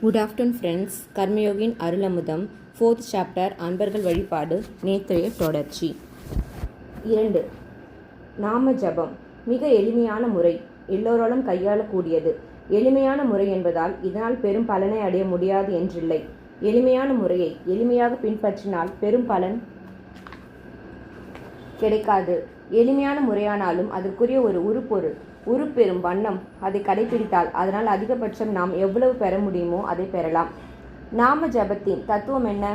Good afternoon friends Karmayogin Arulamudham fourth chapter அன்பர்கள் வழிபாடு நேற்றைய தொடர்ச்சி. இரண்டு நாம ஜபம். மிக எளிமையான முறை. எல்லோராலும் கையாளக்கூடியது. எளிமையான முறை என்பதால் இதனால் பெரும் பலனை அடைய முடியாது என்றில்லை. எளிமையான முறையை எளிமையாக பின்பற்றினால் பெரும் பலன் கிடைக்காது. எளிமையான முறையானாலும் அதற்குரிய ஒரு உருப்பொருள் உருப்பெறும் வண்ணம். அதை கடைபிடித்தால் அதனால் அதிகபட்சம் நாம் எவ்வளவு பெற முடியுமோ அதை பெறலாம். நாம ஜபத்தின் தத்துவம் என்ன?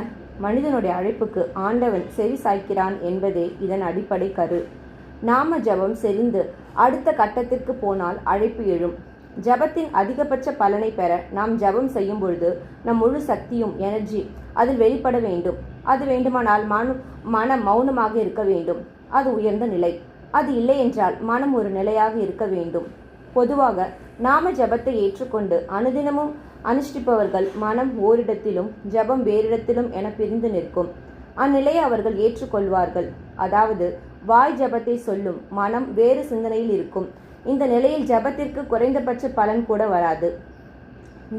மனிதனுடைய அழைப்புக்கு ஆண்டவன் செவி சாய்க்கிறான் என்பதே இதன் அடிப்படை கரு. நாம ஜபம் செறிந்து அடுத்த கட்டத்திற்கு போனால் அழைப்பு எழும். ஜபத்தின் அதிகபட்ச பலனை பெற நாம் ஜபம் செய்யும் பொழுது நம் முழு சக்தியும் எனர்ஜி அதில் வெளிப்பட வேண்டும். அது வேண்டுமானால் மனு மனம் மௌனமாக இருக்க வேண்டும். அது உயர்ந்த நிலை. அது இல்லையென்றால் மனம் ஒரு நிலையாக இருக்க வேண்டும். பொதுவாக நாம ஜபத்தை ஏற்றுக்கொண்டு அனுதினமும் அனுஷ்டிப்பவர்கள் மனம் ஓரிடத்திலும் ஜபம் வேறிடத்திலும் என பிரிந்து நிற்கும். அந்நிலையை அவர்கள் ஏற்றுக்கொள்வார்கள். அதாவது வாய் ஜபத்தை சொல்லும் மனம் வேறு சிந்தனையில் இருக்கும். இந்த நிலையில் ஜபத்திற்கு குறைந்தபட்ச பலன் கூட வராது.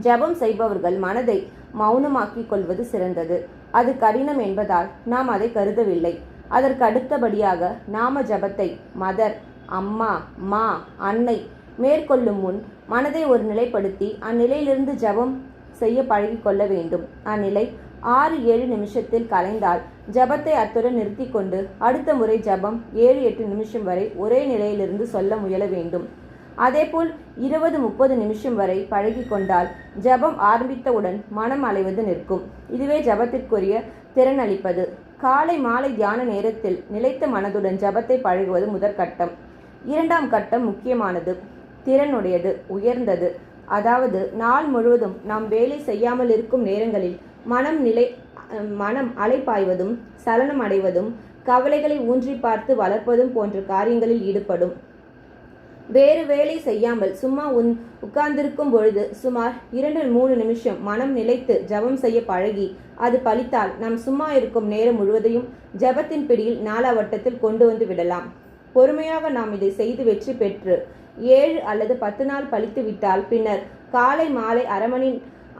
ஜபம் செய்பவர்கள் மனதை மௌனமாக்கிக் கொள்வது சிறந்தது. அது கடினம் என்பதால் நாம் அதை கருதவில்லை. அதற்கு அடுத்தபடியாக நாம ஜபத்தை மதர் அம்மா மா அன்னை மேற்கொள்ளும் முன் மனதை ஒரு நிலைப்படுத்தி அந்நிலையிலிருந்து ஜபம் செய்ய பழகிக்கொள்ள வேண்டும். அந்நிலை ஆறு ஏழு நிமிஷத்தில் கலைந்தால் ஜபத்தை அத்துடன் நிறுத்தி கொண்டு அடுத்த முறை ஜபம் ஏழு எட்டு நிமிஷம் வரை ஒரே நிலையிலிருந்து சொல்ல முயல வேண்டும். அதேபோல் இருபது முப்பது நிமிஷம் வரை பழகி கொண்டால் ஜபம் ஆரம்பித்தவுடன் மனம் அலைவது நிற்கும். இதுவே ஜபத்திற்குரிய திறன் அளிப்பது. காலை மாலை தியான நேரத்தில் நிலைத்த மனதுடன் ஜபத்தை பழகுவது முதற்கட்டம் இரண்டாம் கட்டம் முக்கியமானது திறனுடையது உயர்ந்தது. அதாவது நாள் முழுவதும் நாம் வேலை செய்யாமல் இருக்கும் நேரங்களில் மனம் நிலை மனம் அலைப்பாய்வதும் சலனம் அடைவதும் கவலைகளை ஊன்றி பார்த்து வளர்ப்பதும் போன்ற காரியங்களில் ஈடுபடும். வேறு வேலை செய்யாமல் சும்மா உன் உட்கார்ந்திருக்கும் பொழுது சுமார் இரண்டு மூணு நிமிஷம் மனம் நிலைத்து ஜபம் செய்ய பழகி அது பலித்தால் நாம் சும்மா இருக்கும் நேரம் முழுவதையும் ஜபத்தின் பிடியில் நாலாவட்டத்தில் கொண்டு வந்து விடலாம். பொறுமையாக நாம் இதை செய்து வெற்றி பெற்று ஏழு அல்லது பத்து நாள் பழித்து விட்டால் பின்னர் காலை மாலை அரை மணி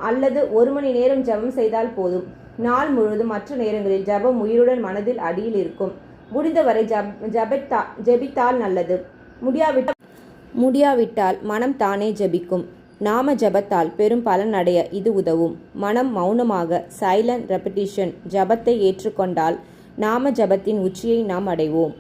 அல்லது ஒரு மணி நேரம் ஜபம் செய்தால் போதும். நாள் முழுவதும் மற்ற நேரங்களில் ஜபம் உயிருடன் மனதில் அடியில் இருக்கும். முடிந்தவரை ஜப் ஜபித்தா ஜெபித்தால் நல்லது. முடியாவிட்டால் முடியாவிட்டால் மனம் தானே ஜபிக்கும். நாம ஜபத்தால் பெரும் பலன் அடைய இது உதவும். மனம் மௌனமாக சைலண்ட் ரெப்படிஷன் ஜபத்தை ஏற்றுக்கொண்டால் நாம ஜபத்தின் உச்சியை நாம் அடைவோம்.